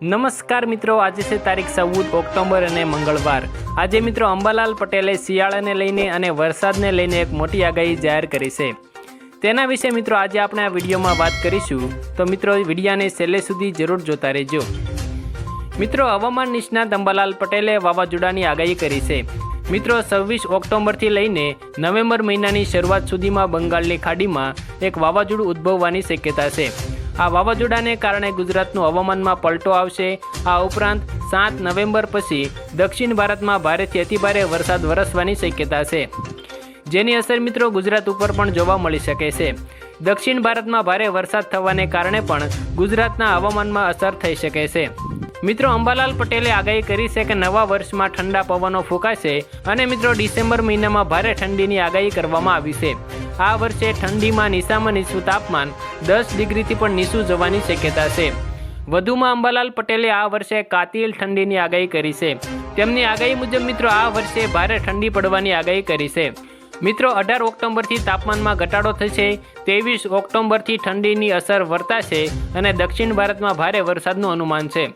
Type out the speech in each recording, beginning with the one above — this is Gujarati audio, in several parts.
નમસ્કાર મિત્રો, આજે છે તારીખ ચૌદ ઓક્ટોબર અને મંગળવાર. આજે મિત્રો અંબાલાલ પટેલે શિયાળાને લઈને અને વરસાદને લઈને એક મોટી આગાહી જાહેર કરી છે. તેના વિશે મિત્રો આજે આપણે આ વિડીયોમાં વાત કરીશું. તો મિત્રો, વિડીયાને છેલ્લે સુધી જરૂર જોતા રહેજો. મિત્રો, હવામાન નિષ્ણાત અંબાલાલ પટેલે વાવાઝોડાની આગાહી કરી છે. મિત્રો, છવ્વીસ ઓક્ટોબરથી લઈને નવેમ્બર મહિનાની શરૂઆત સુધીમાં બંગાળની ખાડીમાં એક વાવાઝોડું ઉદ્ભવવાની શક્યતા છે. આ વાવાઝોડાને કારણે ગુજરાતનું હવામાનમાં પલટો આવશે. આ ઉપરાંત સાત નવેમ્બર પછી દક્ષિણ ભારતમાં ભારેથી અતિભારે વરસાદ વરસવાની શક્યતા છે. જેની અસર મિત્રો ગુજરાત ઉપર પણ જોવા મળી શકે છે. દક્ષિણ ભારતમાં ભારે વરસાદ થવાને કારણે પણ ગુજરાતના હવામાનમાં અસર થઈ શકે છે. મિત્રો અંબાલાલ પટેલે આગાહી કરી છે કે નવા વર્ષમાં ઠંડા પવનો ફૂંકાશે અને મિત્રો ડિસેમ્બર મહિનામાં ભારે ઠંડીની આગાહી કરવામાં આવી છે. આ વર્ષે ઠંડીમાં નિશામાં નીચું તાપમાન દસ ડિગ્રીથી પણ નીચું જવાની શક્યતા છે. વધુમાં અંબાલાલ પટેલે આ વર્ષે કાતિલ ઠંડીની આગાહી કરી છે. તેમની આગાહી મુજબ મિત્રો આ વર્ષે ભારે ઠંડી પડવાની આગાહી કરી છે. મિત્રો, અઢાર ઓક્ટોબરથી તાપમાનમાં ઘટાડો થશે, ત્રેવીસ ઓક્ટોબરથી ઠંડીની અસર વર્તાશે અને દક્ષિણ ભારતમાં ભારે વરસાદનું અનુમાન છે.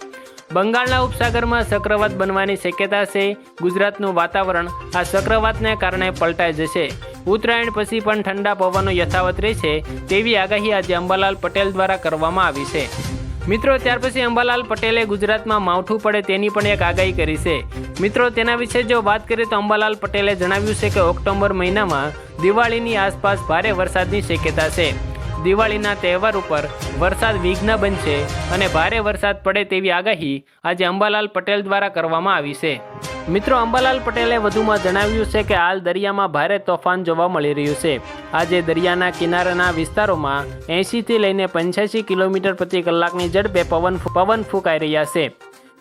બંગાળના ઉપસાગરમાં ચક્રવાત બનવાની શક્યતા છે, ગુજરાતનું વાતાવરણ આ ચક્રવાતને કારણે પલટાઈ જશે. ઉત્તરાયણ પછી પણ ઠંડા પવનો યથાવત રહેશે તેવી આગાહી આજે અંબાલાલ પટેલ દ્વારા કરવામાં આવી છે. મિત્રો, ત્યાર પછી અંબાલાલ પટેલે ગુજરાતમાં માવઠું પડે તેની પણ એક આગાહી કરી છે. મિત્રો, તેના વિશે જો વાત કરીએ તો અંબાલાલ પટેલે જણાવ્યું છે કે ઓક્ટોબર મહિનામાં દિવાળીની આસપાસ ભારે વરસાદની શક્યતા છે. દિવાળીના તહેવાર ઉપર વરસાદ વિઘ્ન બનશે અને ભારે વરસાદ પડે તેવી આગાહી આજે અંબાલાલ પટેલ દ્વારા કરવામાં આવી છે. મિત્રો, અંબાલાલ પટેલે વધુમાં જણાવ્યું છે કે હાલ દરિયામાં ભારે તોફાન જોવા મળી રહ્યું છે. આજે દરિયાના કિનારાના વિસ્તારોમાં એંશીથી લઈને પંચ્યાસી કિલોમીટર પ્રતિ કલાકની ઝડપે પવન પવન ફૂંકાઈ રહ્યા છે.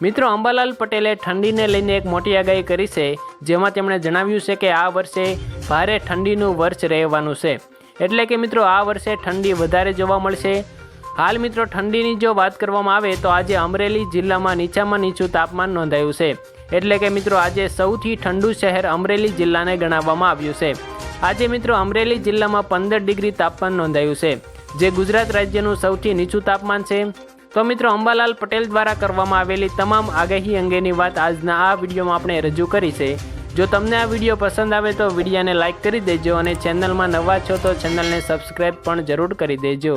મિત્રો, અંબાલાલ પટેલે ઠંડીને લઈને એક મોટી આગાહી કરી છે, જેમાં તેમણે જણાવ્યું છે કે આ વર્ષે ભારે ઠંડીનું વર્ષ રહેવાનું છે. એટલે કે મિત્રો, આ વર્ષે ઠંડી વધારે જોવા મળશે. હાલ મિત્રો, ઠંડીની જો વાત કરવામાં આવે તો આજે અમરેલી જિલ્લામાં નીચામાં નીચું તાપમાન નોંધાયું છે. એટલે કે મિત્રો આજે સૌથી ઠંડુ શહેર અમરેલી જિલ્લાને ગણાવવામાં આવ્યું છે. આજે મિત્રો અમરેલી જિલ્લામાં પંદર ડિગ્રી તાપમાન નોંધાયું છે, જે ગુજરાત રાજ્યનું સૌથી નીચું તાપમાન છે. તો મિત્રો અંબાલાલ પટેલ દ્વારા કરવામાં આવેલી તમામ આગાહી અંગેની વાત આજના આ વિડીયોમાં આપણે રજૂ કરી છે. જો તમને આ વીડિયો પસંદ આવે તો વિડીયોને લાઇક કરી દેજો અને ચેનલમાં નવા છો તો ચેનલને સબસ્ક્રાઈબ પણ જરૂર કરી દેજો.